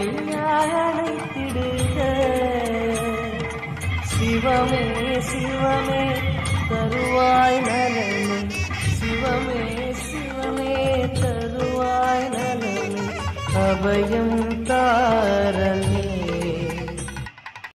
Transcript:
கையால் அணைத்திடுக சிவமே சிவமே தருவாய் நலனே சிவமே சிவமே தருவாய் நலனே அபயம் தா